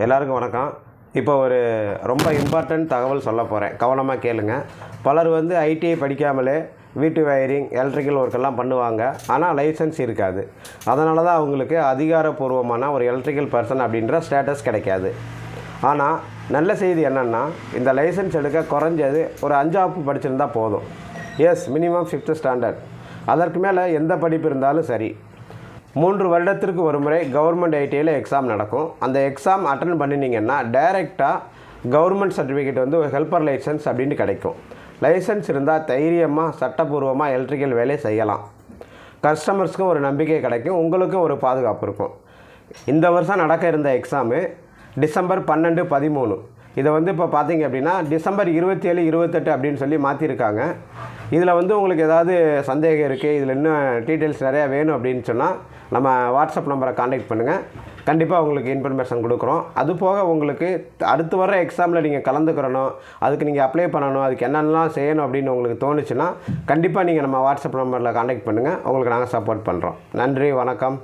எல்லாருக்கும் வணக்கம். இப்போ ஒரு ரொம்ப இம்பார்ட்டண்ட் தகவல் சொல்ல போகிறேன் கவனமாக கேளுங்க. பலர் வந்து ஐடிஐ படிக்காமலே வீட்டு வயரிங் எலக்ட்ரிக்கல் ஒர்க்கெல்லாம் பண்ணுவாங்க. ஆனால் லைசன்ஸ் இருக்காது. அதனால தான் அவங்களுக்கு அதிகாரப்பூர்வமான ஒரு எலக்ட்ரிக்கல் பர்சன் அப்படின்ற ஸ்டேட்டஸ் கிடைக்காது. ஆனால் நல்ல செய்தி என்னென்னா இந்த லைசன்ஸ் எடுக்க குறைஞ்சது ஒரு அஞ்சாப்பு படிச்சிருந்தா போதும். எஸ் மினிமம் ஃபிஃப்த்து ஸ்டாண்டர்ட் அதற்கு மேலே எந்த படிப்பு இருந்தாலும் சரி. மூன்று வருடத்திற்கு ஒரு முறை கவர்மெண்ட் ஐடியில் எக்ஸாம் நடக்கும். அந்த எக்ஸாம் அட்டன் பண்ணினீங்கன்னா டைரெக்டாக கவர்மெண்ட் சர்டிஃபிகேட் வந்து ஒரு ஹெல்ப்பர் லைசன்ஸ் அப்படின்னு கிடைக்கும். லைசன்ஸ் இருந்தால் தைரியமாக சட்டப்பூர்வமாக எலக்ட்ரிக்கல் வேலையை செய்யலாம். கஸ்டமர்ஸ்க்கும் ஒரு நம்பிக்கை கிடைக்கும். உங்களுக்கும் ஒரு பாதுகாப்பு இருக்கும். இந்த வருஷம் நடக்க இருந்த எக்ஸாமு டிசம்பர் பன்னெண்டு பதிமூணு. இதை வந்து இப்போ பார்த்தீங்க அப்படின்னா டிசம்பர் இருபத்தேழு இருபத்தெட்டு அப்படின்னு சொல்லி மாற்றிருக்காங்க இதில் வந்து உங்களுக்கு ஏதாவது சந்தேகம் இருக்குது இதில் இன்னும் டீட்டெயில்ஸ் நிறையா வேணும் அப்படின்னு சொன்னால் நம்ம வாட்ஸ்அப் நம்பரை காண்டாக்ட் பண்ணுங்கள் கண்டிப்பாக உங்களுக்கு இன்ஃபர்மேஷன் கொடுக்குறோம். அது போக உங்களுக்கு அடுத்து வர எக்ஸாமில் நீங்கள் கலந்துக்கிறணும் அதுக்கு நீங்கள் அப்ளை பண்ணணும் அதுக்கு என்னென்னலாம் செய்யணும் அப்படின்னு உங்களுக்கு தோணுச்சுன்னா கண்டிப்பாக நீங்கள் நம்ம வாட்ஸ்அப் நம்பரில் காண்டாக்ட் பண்ணுங்கள் உங்களுக்கு நாங்கள் சப்போர்ட் பண்ணுறோம் நன்றி வணக்கம்.